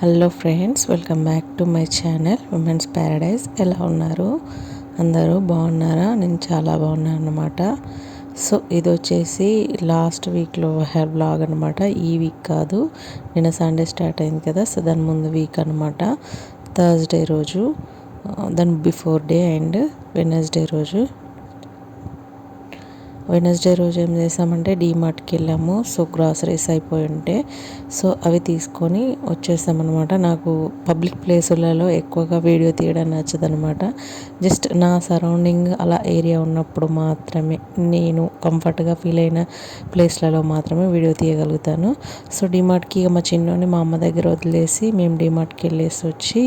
Hello friends welcome back to my channel women's paradise ఎలా ఉన్నారు? అందరూ బాగున్నారా? నేను చాలా బాగున్నాను అనమాట సో ఇది వచ్చేసి లాస్ట్ వీక్లో హెయిర్ బ్లాగ్ అనమాట ఈ వీక్ కాదు నిన్న సండే స్టార్ట్ అయింది కదా సో దాని ముందు వీక్ అనమాట థర్స్డే రోజు దాని బిఫోర్ డే అండ్ వెనస్డే రోజు వెనస్డే రోజు ఏం చేసామంటే డీమార్ట్కి వెళ్ళాము. సో గ్రాసరీస్ అయిపోయి ఉంటే సో అవి తీసుకొని వచ్చేసామన్నమాట. నాకు పబ్లిక్ ప్లేసులలో ఎక్కువగా వీడియో తీయడం నచ్చదనమాట జస్ట్ నా సరౌండింగ్ అలా ఏరియా ఉన్నప్పుడు మాత్రమే నేను కంఫర్ట్గా ఫీల్ అయిన ప్లేస్లలో మాత్రమే వీడియో తీయగలుగుతాను. సో డీమార్ట్కి ఇక మా చిన్నోని మా అమ్మ దగ్గర వదిలేసి మేము డీమార్ట్కి వెళ్ళేసి వచ్చి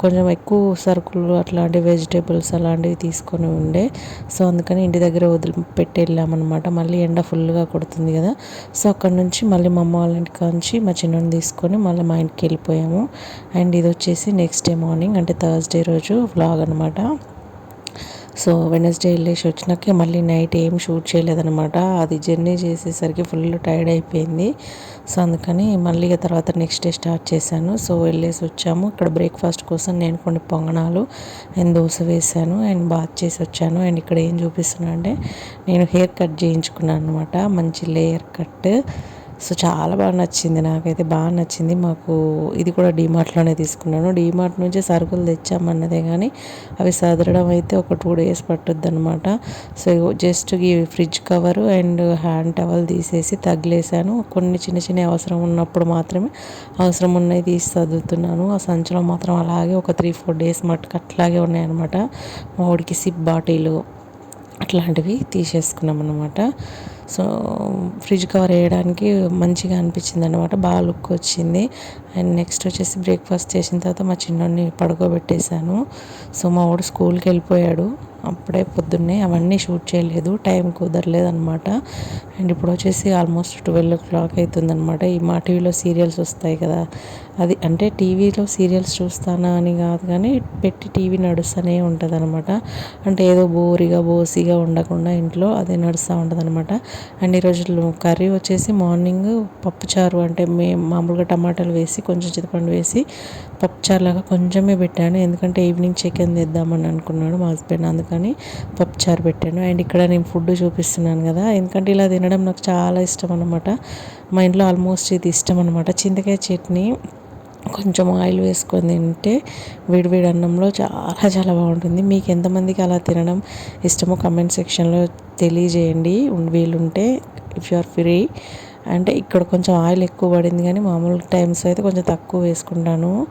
కొంచెం ఎక్కువ సరుకులు అట్లాంటి వెజిటేబుల్స్ అలాంటివి తీసుకొని ఉండే. సో అందుకని ఇంటి దగ్గర వదిలి పెట్టి వెళ్ళామన్నమాట మళ్ళీ ఎండ ఫుల్గా కొడుతుంది కదా. సో అక్కడ నుంచి మళ్ళీ మా అమ్మ వాళ్ళ ఇంటికి నుంచి మా చిన్నని తీసుకొని మళ్ళీ మా ఇంటికి వెళ్ళిపోయాము. అండ్ ఇది వచ్చేసి నెక్స్ట్ డే మార్నింగ్ అంటే థర్స్డే రోజు వ్లాగ్ అనమాట సో వెనస్డే వెళ్ళేసి వచ్చినాక మళ్ళీ నైట్ ఏం షూట్ చేయలేదనమాట అది జర్నీ చేసేసరికి ఫుల్ టైర్డ్ అయిపోయింది. సో అందుకని మళ్ళీ తర్వాత నెక్స్ట్ డే స్టార్ట్ చేశాను. సో వెళ్ళేసి వచ్చాము. ఇక్కడ బ్రేక్ఫాస్ట్ కోసం నేను కొన్ని పొంగనాలు అండ్ దోశ వేసాను అండ్ బాత్ చేసి వచ్చాను. అండ్ ఇక్కడ ఏం చూపిస్తున్నా అంటే నేను హెయిర్ కట్ చేయించుకున్నాను అనమాట మంచి లేయర్ కట్. సో చాలా బాగా నచ్చింది. నాకైతే బాగా నచ్చింది. మాకు ఇది కూడా డీమార్ట్లోనే తీసుకున్నాను. డీమార్ట్ నుంచి సరుకులు తెచ్చామన్నదే కానీ అవి సదరడం అయితే ఒక టూ డేస్ పట్టుద్ది అనమాట సో జస్ట్ ఈ fridge cover and hand towel తీసేసి తగిలేసాను. కొన్ని చిన్న చిన్న అవసరం ఉన్నప్పుడు మాత్రమే అవసరం ఉన్నవి తీసి చదువుతున్నాను ఆ సంచిలో మాత్రం అలాగే ఒక త్రీ ఫోర్ డేస్ మట్టుకు అట్లాగే ఉన్నాయన్నమాట. మా ఊడికి సిప్ బాటిల్ అట్లాంటివి తీసేసుకున్నాం అనమాట సో ఫ్రిడ్జ్ కవర్ వేయడానికి మంచిగా అనిపించింది అనమాట బాగా లుక్ వచ్చింది. అండ్ నెక్స్ట్ వచ్చేసి బ్రేక్ఫాస్ట్ చేసిన తర్వాత మా చిన్నోడిని పడుకోబెట్టేశాను. సో మా వాడు స్కూల్కి వెళ్ళిపోయాడు. అప్పుడే పొద్దున్నే అవన్నీ షూట్ చేయలేదు. టైం కుదరలేదు అనమాట అండ్ ఇప్పుడు వచ్చేసి ఆల్మోస్ట్ ట్వెల్వ్ ఓ క్లాక్ అవుతుందనమాట ఈ మా టీవీలో సీరియల్స్ వస్తాయి కదా. అది అంటే టీవీలో సీరియల్స్ చూస్తానా అని కాదు కానీ పెట్టి టీవీ నడుస్తూనే ఉంటుంది అనమాట అంటే ఏదో బోరిగా బోసిగా ఉండకుండా ఇంట్లో అదే నడుస్తూ ఉంటుంది అనమాట అండ్ ఈరోజు కర్రీ వచ్చేసి మార్నింగ్ పప్పుచారు అంటే మేము మామూలుగా టమాటాలు వేసి కొంచెం చింతపండు వేసి పప్పుచారు లాగా కొంచెమే పెట్టాను. ఎందుకంటే ఈవినింగ్ చికెన్ తెద్దామని అనుకున్నాడు మా హస్బెండ్. అందుకని పప్పుచారు పెట్టాను. అండ్ ఇక్కడ నేను ఫుడ్ చూపిస్తున్నాను కదా. ఎందుకంటే ఇలా తినడం నాకు చాలా ఇష్టం అనమాట మా ఇంట్లో ఆల్మోస్ట్ ఇది ఇష్టం అనమాట చింతకాయ చట్నీ కొంచెం ఆయిల్ వేసుకొని తింటే వేడివేడి అన్నంలో చాలా చాలా బాగుంటుంది. మీకు ఎంతమందికి అలా తినడం ఇష్టమో కమెంట్ సెక్షన్లో తెలియజేయండి. వీలుంటే ఇఫ్ యు ఆర్ ఫ్రీ అంటే ఇక్కడ కొంచెం ఆయిల్ ఎక్కువ పడింది కానీ మామూలు టైమ్స్ అయితే కొంచెం తక్కువ వేసుకుంటాను.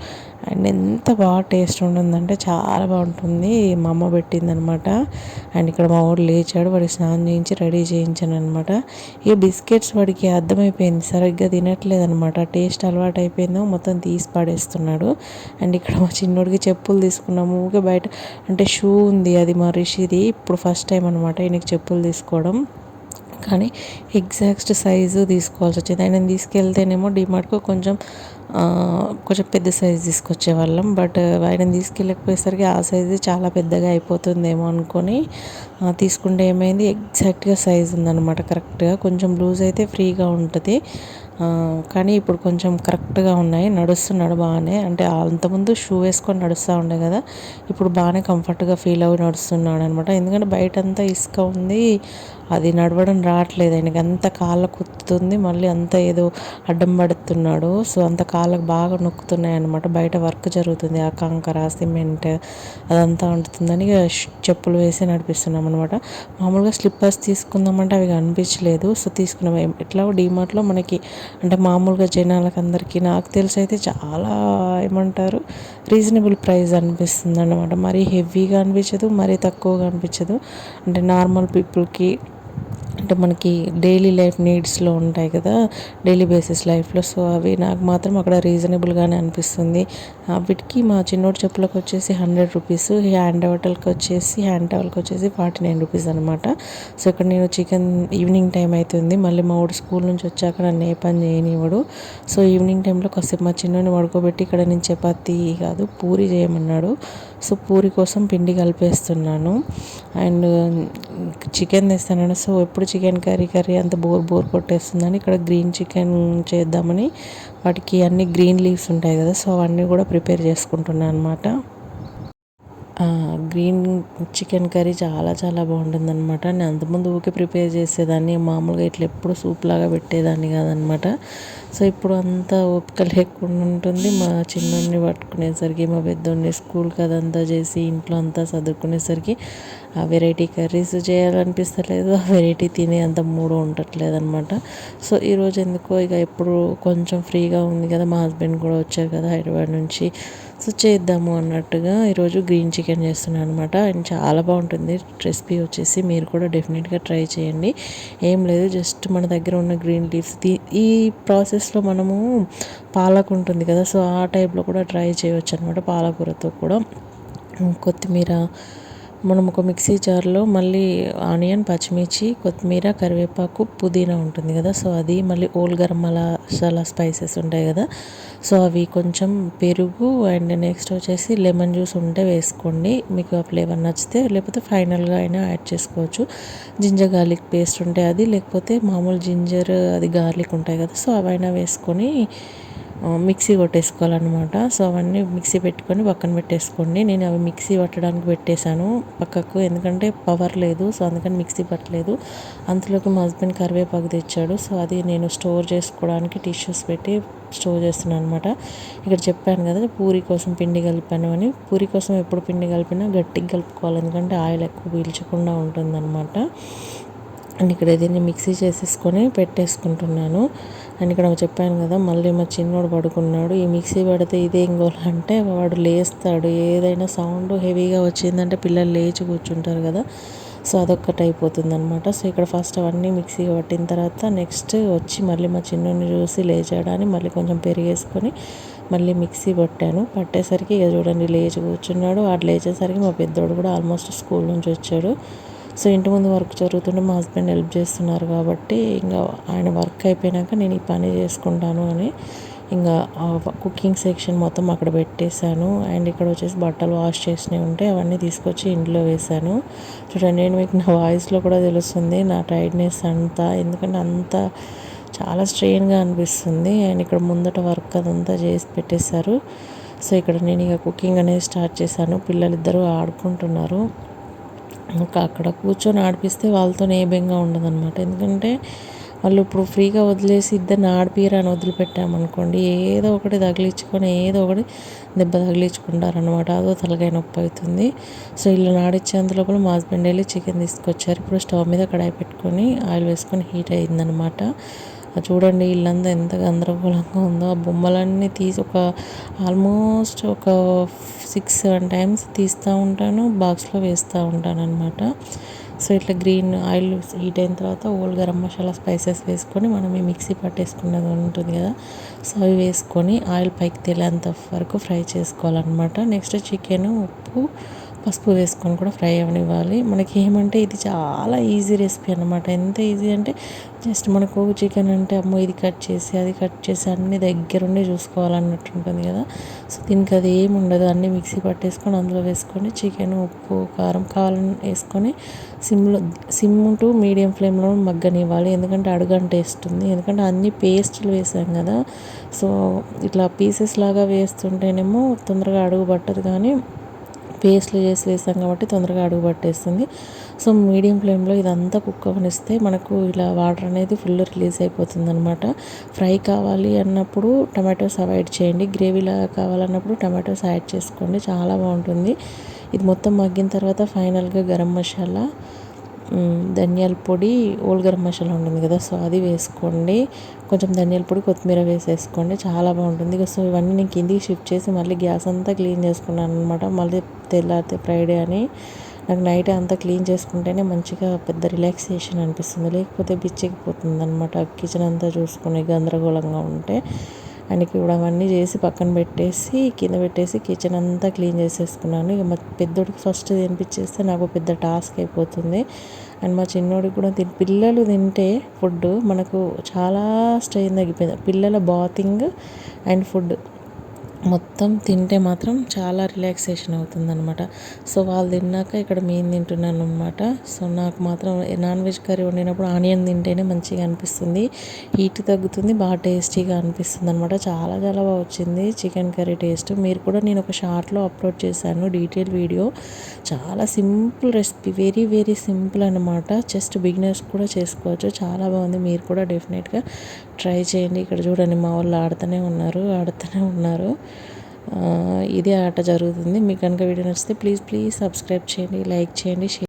అండ్ ఎంత బాగా టేస్ట్ ఉంటుందంటే చాలా బాగుంటుంది. మా అమ్మ పెట్టిందనమాట. అండ్ ఇక్కడ మా వాడు లేచాడు. వాడికి స్నానం చేయించి రెడీ చేయించాను అనమాట ఇక బిస్కెట్స్ వాడికి అర్థమైపోయింది. సరిగ్గా తినట్లేదు అనమాట టేస్ట్ అలవాటు అయిపోయిందో మొత్తం తీసి పడేస్తున్నాడు. అండ్ ఇక్కడ మా చిన్నోడికి చెప్పులు తీసుకున్నాము. ఊరికే బయట అంటే షూ ఉంది అది మా రిషిది. ఇప్పుడు ఫస్ట్ టైం అనమాట ఈయనకి చెప్పులు తీసుకోవడం. కానీ ఎగ్జాక్ట్ సైజు తీసుకోవాల్సి వచ్చింది. ఆయన తీసుకెళ్తేనేమో డిమార్ట్కు కొంచెం కొంచెం పెద్ద సైజు తీసుకొచ్చే వాళ్ళం బట్ ఆయన తీసుకెళ్ళకపోయేసరికి ఆ సైజు చాలా పెద్దగా అయిపోతుందేమో అనుకొని తీసుకుంటే ఏమైంది? ఎగ్జాక్ట్గా సైజు ఉందన్నమాట కరెక్ట్గా. కొంచెం లూజ్ అయితే ఫ్రీగా ఉంటుంది. కానీ ఇప్పుడు కొంచెం కరెక్ట్గా ఉన్నాయి. నడుస్తున్నాడు బాగానే అంటే అంతకుముందు షూ వేసుకొని నడుస్తూ ఉండే కదా ఇప్పుడు బాగానే కంఫర్ట్గా ఫీల్ అవి నడుస్తున్నాడు అనమాట ఎందుకంటే బయట అంతా ఇసుక ఉంది అది నడవడం రావట్లేదు. ఆయనకి అంత కాళ్ళ కుత్తుంది మళ్ళీ అంత ఏదో అడ్డం పడుతున్నాడు. సో అంత కాళ్ళకు బాగా నొక్కుతున్నాయి అనమాట బయట వర్క్ జరుగుతుంది ఆ కంకర సిమెంట్ అదంతా ఉంటుందని చెప్పులు వేసి నడిపిస్తున్నాం అనమాట మామూలుగా స్లిప్పర్స్ తీసుకుందామంటే అవి కనిపించలేదు. సో తీసుకున్నాం. ఎట్లా డీమార్ట్లో మనకి అంటే మామూలుగా జనాలకు అందరికీ నాకు తెలిసి అయితే చాలా ఏమంటారు రీజనబుల్ ప్రైస్ అనిపిస్తుంది అనమాట మరీ హెవీగా అనిపించదు మరీ తక్కువగా అనిపించదు. అంటే నార్మల్ పీపుల్కి అంటే మనకి డైలీ లైఫ్ నీడ్స్లో ఉంటాయి కదా డైలీ బేసిస్ లైఫ్లో సో అవి నాకు మాత్రం అక్కడ రీజనబుల్గానే అనిపిస్తుంది. వీటికి మా చిన్నోడి చెప్పులకు వచ్చేసి హండ్రెడ్ రూపీస్ హ్యాండ్ టవల్కి వచ్చేసి హ్యాండ్ టవల్కి వచ్చేసి ఫార్టీ నైన్ రూపీస్ అనమాట సో ఇక్కడ నేను చికెన్ ఈవినింగ్ టైం అవుతుంది మళ్ళీ మా ఊడు స్కూల్ నుంచి వచ్చాక నన్ను ఏ పని చేయనివ్వడు. సో ఈవినింగ్ టైంలో కాసేపు మా చిన్నోని పడుకోబెట్టి ఇక్కడ నేను చపాతి కాదు పూరి చేయమన్నాడు. సో పూరి కోసం పిండి కలిపేస్తున్నాను. అండ్ చికెన్ తెస్తాను సో ఎప్పుడు చికెన్ కర్రీ కర్రీ అంత బోర్ బోర్ కొట్టేస్తుందని ఇక్కడ గ్రీన్ చికెన్ చేద్దామని వాటికి అన్ని గ్రీన్ లీవ్స్ ఉంటాయి కదా సో అవన్నీ కూడా ప్రిపేర్ చేసుకుంటున్నాను అనమాట గ్రీన్ చికెన్ కర్రీ చాలా చాలా బాగుంటుందన్నమాట. నేను అంతకుముందు ఊకే ప్రిపేర్ చేసేదాన్ని. మామూలుగా ఇట్లా ఎప్పుడు సూప్ లాగా పెట్టేదాన్ని కాదనమాట సో ఇప్పుడు అంతా ఓపిక లేకుండా ఉంటుంది. మా చిన్నోడిని పట్టుకునేసరికి మా పెద్దోడిని స్కూల్కి అదంతా చేసి ఇంట్లో అంతా చదువుకునేసరికి ఆ వెరైటీ కర్రీస్ చేయాలనిపిస్తలేదు. ఆ వెరైటీ తినే అంత మూడు ఉండట్లేదు అనమాట సో ఈరోజు ఎందుకో ఇక ఎప్పుడు కొంచెం ఫ్రీగా ఉంది కదా. మా హస్బెండ్ కూడా వచ్చారు కదా హైదరాబాద్ నుంచి. సో చేద్దాము అన్నట్టుగా ఈరోజు గ్రీన్ చికెన్ చేస్తున్నాను అనమాట అండ్ చాలా బాగుంటుంది. రెసిపీ వచ్చేసి మీరు కూడా డెఫినెట్గా ట్రై చేయండి. ఏం లేదు జస్ట్ మన దగ్గర ఉన్న గ్రీన్ లీవ్స్ ఈ ప్రాసెస్లో మనము పాలకు ఉంటుంది కదా సో ఆ టైప్లో కూడా ట్రై చేయవచ్చు అనమాట పాలకూరతో కూడా. కొత్తిమీర మనం ఒక మిక్సీ జార్లో మళ్ళీ ఆనియన్ పచ్చిమిర్చి కొత్తిమీర కరివేపాకు పుదీనా ఉంటుంది కదా. సో అది మళ్ళీ ఓల్ గరం మసాలా స్పైసెస్ ఉంటాయి కదా. సో అవి కొంచెం పెరుగు అండ్ నెక్స్ట్ వచ్చేసి లెమన్ జ్యూస్ ఉంటే వేసుకోండి. మీకు ఆ ఫ్లేవర్ నచ్చితే లేకపోతే ఫైనల్గా అయినా యాడ్ చేసుకోవచ్చు. జింజర్ గార్లిక్ పేస్ట్ ఉంటే అది లేకపోతే మామూలు జింజర్ అది గార్లిక్ ఉంటాయి కదా. సో అవైనా వేసుకొని మిక్సీ కొట్టేసుకోవాలన్నమాట. సో అవన్నీ మిక్సీ పెట్టుకొని పక్కన పెట్టేసుకోండి. నేను అవి మిక్సీ పట్టడానికి పెట్టేశాను పక్కకు. ఎందుకంటే పవర్ లేదు సో అందుకని మిక్సీ పట్టలేదు. అంతలోకి మా హస్బెండ్ కరివేపాకు తెచ్చాడు. సో అది నేను స్టోర్ చేసుకోవడానికి టిష్యూస్ పెట్టి స్టోర్ చేస్తున్నాను అనమాట ఇక్కడ చెప్పాను కదా పూరి కోసం పిండి కలిపాను అని. పూరి కోసం ఎప్పుడు పిండి కలిపినా గట్టిగా కలుపుకోవాలి. ఎందుకంటే ఆయిల్ ఎక్కువ పీల్చకుండా ఉంటుందన్నమాట. అండ్ ఇక్కడ దీన్ని మిక్సీ చేసేసుకొని పెట్టేసుకుంటున్నాను. అండ్ ఇక్కడ చెప్పాను కదా మళ్ళీ మా చిన్నోడు పడుకున్నాడు. ఈ మిక్సీ పడితే ఇదే ఇంకోలు అంటే వాడు లేస్తాడు. ఏదైనా సౌండ్ హెవీగా వచ్చిందంటే పిల్లలు లేచి కూర్చుంటారు కదా. సో అదొక్కటి అయిపోతుంది అనమాట సో ఇక్కడ ఫస్ట్ అవన్నీ మిక్సీ పట్టిన తర్వాత నెక్స్ట్ వచ్చి మళ్ళీ మా చిన్నోడిని చూసి లేచాడని మళ్ళీ కొంచెం పెరిగేసుకొని మళ్ళీ మిక్సీ పట్టాను. పట్టేసరికి ఇక చూడండి లేచి కూర్చున్నాడు. వాడు లేచేసరికి మా పెద్దోడు కూడా ఆల్మోస్ట్ స్కూల్ నుంచి వచ్చాడు. సో ఇంటి ముందు వర్క్ జరుగుతుంటే మా హస్బెండ్ హెల్ప్ చేస్తున్నారు కాబట్టి ఇంకా ఆయన వర్క్ అయిపోయినాక నేను ఈ పని చేసుకుంటాను అని ఇంకా కుకింగ్ సెక్షన్ మొత్తం అక్కడ పెట్టేశాను. అండ్ ఇక్కడ వచ్చేసి బట్టలు వాష్ చేసినవి ఉంటే అవన్నీ తీసుకొచ్చి ఇంట్లో వేశాను. చూడండి నేను మీకు నా వాయిస్లో కూడా తెలుస్తుంది నా టైర్డ్నెస్ అంతా. ఎందుకంటే అంత చాలా స్ట్రెయిన్గా అనిపిస్తుంది. అండ్ ఇక్కడ ముందట వర్క్ అదంతా చేసి పెట్టేశారు. సో ఇక్కడ నేను ఇక కుకింగ్ అనేది స్టార్ట్ చేశాను. పిల్లలిద్దరూ ఆడుకుంటున్నారు. ఇంకా అక్కడ కూర్చొని ఆడిపిస్తే వాళ్ళతో ఏ బెంగా ఉండదన్నమాట. ఎందుకంటే వాళ్ళు ఇప్పుడు ఫ్రీగా వదిలేసి ఇద్దరిని ఆడిపియరా అని వదిలిపెట్టామనుకోండి ఏదో ఒకటి తగిలించుకొని ఏదో ఒకటి దెబ్బ తగిలించుకుంటారనమాట అదో తలకాయ నొప్పి అవుతుంది. సో ఇల్లు నాడిచ్చేంత లోపల మా హస్బెండ్ వెళ్ళి చికెన్ తీసుకొచ్చారు. ఇప్పుడు స్టవ్ మీద కడాయి పెట్టుకొని ఆయిల్ వేసుకొని హీట్ అయిందనమాట చూడండి ఇల్లంతా ఎంత గందరగోళంగా ఉందో. ఆ బొమ్మలన్నీ తీసి ఒక ఆల్మోస్ట్ ఒక సిక్స్ సెవెన్ టైమ్స్ తీస్తూ ఉంటాను బాక్స్లో వేస్తూ ఉంటాను అనమాట సో ఇట్లా గ్రీన్ ఆయిల్ హీట్ అయిన తర్వాత ఓల్ గరం మసాలా స్పైసెస్ వేసుకొని మనం ఈ మిక్సీ పట్టేసుకున్నది ఉంటుంది కదా. సో అవి వేసుకొని ఆయిల్ పైకి తేలేంత వరకు ఫ్రై చేసుకోవాలన్నమాట. నెక్స్ట్ చికెన్ ఉప్పు పసుపు వేసుకొని కూడా ఫ్రై అవనివ్వాలి. మనకి ఏమంటే ఇది చాలా ఈజీ రెసిపీ అనమాట ఎంత ఈజీ అంటే జస్ట్ మనకు చికెన్ అంటే అమ్మో ఇది కట్ చేసి అది కట్ చేసి అన్ని దగ్గరుండి చూసుకోవాలన్నట్టు ఉంటుంది కదా. సో దీనికి అది ఏమి ఉండదు. అన్నీ మిక్సీ పట్టేసుకొని అందులో వేసుకొని చికెన్ ఉప్పు కారం కావాలని వేసుకొని సిమ్లో సిమ్ టు మీడియం ఫ్లేమ్లో మగ్గనివ్వాలి. ఎందుకంటే అడుగంట వేస్తుంది ఎందుకంటే అన్ని పేస్ట్లు వేసాం కదా. సో ఇట్లా పీసెస్ లాగా వేస్తుంటేనేమో తొందరగా అడుగు పట్టదు కానీ పేస్ట్లు చేసి వేసాం కాబట్టి తొందరగా అడుగు పట్టేస్తుంది. సో మీడియం ఫ్లేమ్లో ఇదంతా కుక్ అవనిస్తే మనకు ఇలా వాటర్ అనేది ఫుల్ రిలీజ్ అయిపోతుంది అనమాట ఫ్రై కావాలి అన్నప్పుడు టమాటోస్ అవాయిడ్ చేయండి. గ్రేవీలా కావాలన్నప్పుడు టమాటోస్ యాడ్ చేసుకోండి. చాలా బాగుంటుంది. ఇది మొత్తం మగ్గిన తర్వాత ఫైనల్గా గరం మసాలా ధనియాల పొడి ఓల్ గరం మసాలా ఉంటుంది కదా సో అది వేసుకోండి. కొంచెం ధనియాల పొడి కొత్తిమీర వేసేసుకోండి. చాలా బాగుంటుంది. సో ఇవన్నీ నేను కిందికి షిఫ్ట్ చేసి మళ్ళీ గ్యాస్ అంతా క్లీన్ చేసుకున్నాను అనమాట మళ్ళీ తెల్లారితే ఫ్రైడే అని. నాకు నైట్ అంతా క్లీన్ చేసుకుంటేనే మంచిగా పెద్ద రిలాక్సేషన్ అనిపిస్తుంది. లేకపోతే బిచ్చెక్కిపోతుంది అనమాట కిచెన్ అంతా చూసుకుని గందరగోళంగా ఉంటే. ఆయనకి కూడా అవన్నీ చేసి పక్కన పెట్టేసి కింద పెట్టేసి కిచెన్ అంతా క్లీన్ చేసేసుకున్నాను. ఇక మా పెద్దోడికి ఫస్ట్ తినిపించేస్తే నాకు పెద్ద టాస్క్ అయిపోతుంది. అండ్ మా చిన్నోడికి కూడా తిని పిల్లలు తింటే ఫుడ్ మనకు చాలా స్ట్రెయిన్ తగ్గిపోయింది. పిల్లల బాతింగ్ అండ్ ఫుడ్ మొత్తం తింటే మాత్రం చాలా రిలాక్సేషన్ అవుతుందనమాట సో వాళ్ళు తిన్నాక ఇక్కడ మేము తింటున్నాను అనమాట సో నాకు మాత్రం నాన్ వెజ్ కర్రీ వండినప్పుడు ఆనియన్ తింటేనే మంచిగా అనిపిస్తుంది. హీట్ తగ్గుతుంది బాగా టేస్టీగా అనిపిస్తుంది అనమాట చాలా చాలా బాగా వచ్చింది చికెన్ కర్రీ టేస్ట్. మీరు కూడా నేను ఒక షార్ట్లో అప్లోడ్ చేశాను డీటెయిల్ వీడియో. చాలా simple recipe very very simple అనమాట జస్ట్ బిగినర్స్ కూడా చేసుకోవచ్చు. చాలా బాగుంది. మీరు కూడా డెఫినెట్గా ట్రై చేయండి. ఇక్కడ చూడండి మా వాళ్ళు ఆడుతూనే ఉన్నారు ఆడుతూనే ఉన్నారు. ఇది ఆట జరుగుతుంది. మీకు కనుక వీడియో నచ్చితే ప్లీజ్ ప్లీజ్ సబ్స్క్రైబ్ చేయండి లైక్ చేయండి షేర్